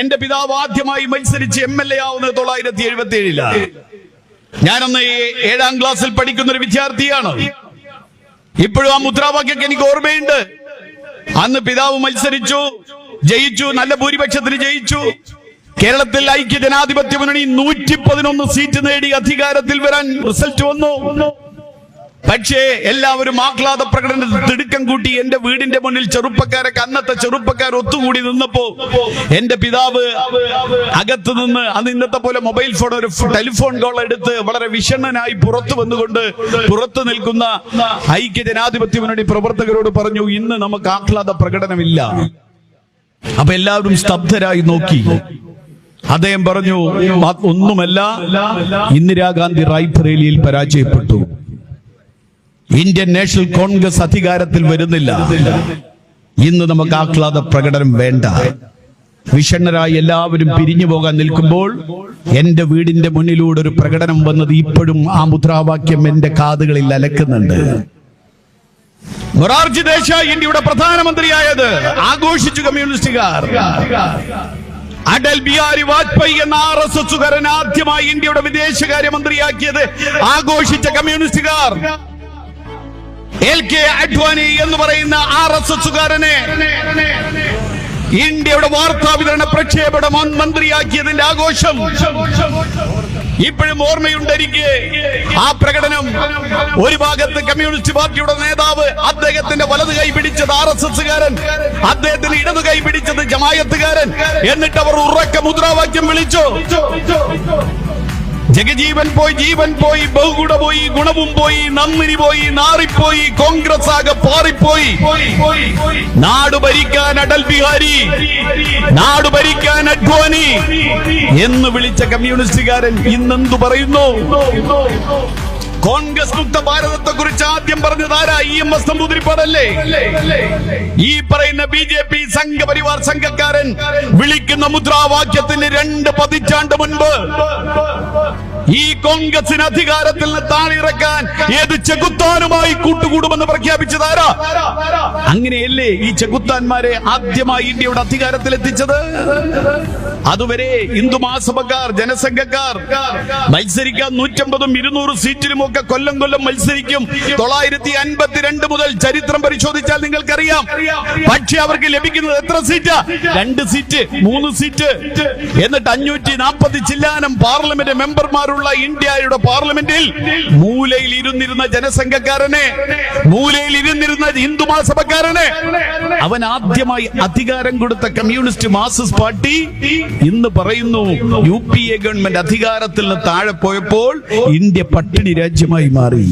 എന്റെ പിതാവ് ആദ്യമായി മത്സരിച്ച് എം എൽ എ ആവുന്നത് തൊള്ളായിരത്തി എഴുപത്തി ഏഴിലാണ് ഞാനന്ന് ഏഴാം ക്ലാസ്സിൽ പഠിക്കുന്ന ഒരു വിദ്യാർത്ഥിയാണ്. ഇപ്പോഴും ആ മുദ്രാവാക്യൊക്കെ എനിക്ക് ഓർമ്മയുണ്ട്. അന്ന് പിതാവ് മത്സരിച്ചു ജയിച്ചു നല്ല ഭൂരിപക്ഷത്തിന് ജയിച്ചു. കേരളത്തിൽ ഐക്യ ജനാധിപത്യ മുന്നണി നൂറ്റി പതിനൊന്ന് സീറ്റ് നേടി അധികാരത്തിൽ വരാൻ റിസൾട്ട് വന്നു. പക്ഷേ എല്ലാവരും ആഹ്ലാദ പ്രകടനത്തിൽ തിടുക്കം കൂട്ടി എന്റെ വീടിന്റെ മുന്നിൽ ചെറുപ്പക്കാരൊക്കെ അന്നത്തെ ചെറുപ്പക്കാർ ഒത്തുകൂടി നിന്നപ്പോ എന്റെ പിതാവ് അകത്ത് നിന്ന് അന്ന് ഇന്നത്തെ പോലെ മൊബൈൽ ഫോൺ ഒരു ടെലിഫോൺ കോൾ എടുത്ത് വളരെ വിഷണ്ണനായി പുറത്തു വന്നുകൊണ്ട് പുറത്തു നിൽക്കുന്ന ഐക്യ ജനാധിപത്യ മുന്നണി പ്രവർത്തകരോട് പറഞ്ഞു ഇന്ന് നമുക്ക് ആഹ്ലാദ പ്രകടനമില്ല. അപ്പൊ എല്ലാവരും സ്തബ്ധരായി നോക്കി. അദ്ദേഹം പറഞ്ഞു "മ- ഒന്നുമല്ല ഇന്ദിരാഗാന്ധി റായ്ബറേലിയിൽ പരാജയപ്പെട്ടു. ഇന്ത്യൻ നാഷണൽ കോൺഗ്രസ് അധികാരത്തിൽ വരുന്നില്ല. ഇന്ന് നമുക്ക് ആഹ്ലാദ പ്രകടനം വേണ്ട. വിഷണ്ണരായി എല്ലാവരും പിരിഞ്ഞു പോകാൻ നിൽക്കുമ്പോൾ എന്റെ വീടിന്റെ മുന്നിലൂടെ ഒരു പ്രകടനം വന്നത് ഇപ്പോഴും ആ മുദ്രാവാക്യം എന്റെ കാതുകളിൽ അലക്കുന്നുണ്ട്. മൊറാർജി ദേശായി ഇന്ത്യയുടെ പ്രധാനമന്ത്രിയായത് ആഘോഷിച്ചു കമ്മ്യൂണിസ്റ്റുകാർ. അടൽ ബിഹാരി വാജ്പേയി എന്ന ആർ എസ് എസുകാരൻ ആദ്യമായി ഇന്ത്യയുടെ വിദേശകാര്യമന്ത്രിയാക്കിയത് ആഘോഷിച്ച കമ്മ്യൂണിസ്റ്റുകാർ. എൽ കെ അഡ്വാനി എന്ന് പറയുന്ന ആർ എസ് എസുകാരനെ ഇന്ത്യയുടെ വാർത്താ വിതരണ പ്രക്ഷേപണ മന്ത്രിയാക്കിയതിന്റെ ആഘോഷം. ഇപ്പോഴും ഓർമ്മയുണ്ട് ആ പ്രകടനം ഒരു ഭാഗത്ത് കമ്മ്യൂണിസ്റ്റ് പാർട്ടിയുടെ നേതാവ് അദ്ദേഹത്തിന്റെ വലത് കൈ പിടിച്ചത് ആർ എസ് എസുകാരൻ അദ്ദേഹത്തിന് ഇടതു കൈ പിടിച്ചത് ജമായത്തുകാരൻ. എന്നിട്ട് അവർ ഉറക്ക മുദ്രാവാക്യം വിളിച്ചു. ജഗജീവൻ പോയി ജീവൻ പോയി ബഹുഗുണ പോയി ഗുണവും പോയി നന്ദിനി പോയി നാറിപ്പോയി കോൺഗ്രസ് ആകെ പാറിപ്പോയി. നാട് ഭരിക്കാൻ അടൽ ബിഹാരി നാട് ഭരിക്കാൻ അഡ്വാനി എന്ന് വിളിച്ച കമ്മ്യൂണിസ്റ്റുകാരൻ ഇന്നെന്തു പറയുന്നു? കോൺഗ്രസ് മുക്ത ഭാരതത്തെ കുറിച്ച് ആദ്യം പറഞ്ഞത് ആരാ? ഇ എം എസ് നമ്പൂതിരിപ്പാടല്ലേ? ഈ പറയുന്ന ബി ജെ പി സംഘപരിവാർ സംഘക്കാരൻ വിളിക്കുന്ന മുദ്രാവാക്യത്തിന് രണ്ട് പതിറ്റാണ്ട് മുൻപ് ഈ കോൺഗ്രസിന് അധികാരത്തിൽ നിന്ന് താണിറക്കാൻ ഏത് ചെകുത്താനുമായി കൂട്ടുകൂടുമെന്ന് പ്രഖ്യാപിച്ചത് ആരാ? അങ്ങനെയല്ലേ ഈ ചെകുത്താന്മാരെ ആദ്യമായി ഇന്ത്യയുടെ അധികാരത്തിൽ എത്തിച്ചത്? അതുവരെ ഹിന്ദു മഹാസഭക്കാർ ജനസംഘക്കാർ മത്സരിക്കാൻ നൂറ്റമ്പതും ഇരുന്നൂറ് സീറ്റിലും ഒക്കെ കൊല്ലം കൊല്ലം മത്സരിക്കും. തൊള്ളായിരത്തി അൻപത്തിരണ്ട് മുതൽ ചരിത്രം പരിശോധിച്ചാൽ നിങ്ങൾക്കറിയാം. പക്ഷെ അവർക്ക് ലഭിക്കുന്നത് എത്ര സീറ്റാ? രണ്ട് സീറ്റ് മൂന്ന് സീറ്റ്. എന്നിട്ട് അഞ്ഞൂറ്റി നാൽപ്പത് ചില്ലാനം പാർലമെന്റ് മെമ്പർമാരുള്ള ഇന്ത്യയുടെ പാർലമെന്റിൽ മൂലയിൽ ഇരുന്നിരുന്ന ജനസംഘക്കാരനെ മൂലയിൽ ഇരുന്നിരുന്ന ഹിന്ദു മഹാസഭക്കാരനെ അവൻ ആദ്യമായി അധികാരം കൊടുത്ത കമ്മ്യൂണിസ്റ്റ് മാർക്സിസ്റ്റ് പാർട്ടി ഇന്ന് പറയുന്നു യു പി എ ഗവൺമെന്റ് അധികാരത്തിൽ നിന്ന് താഴെ പോയപ്പോൾ ഇന്ത്യ പട്ടിണി രാജ്യമായി മാറി.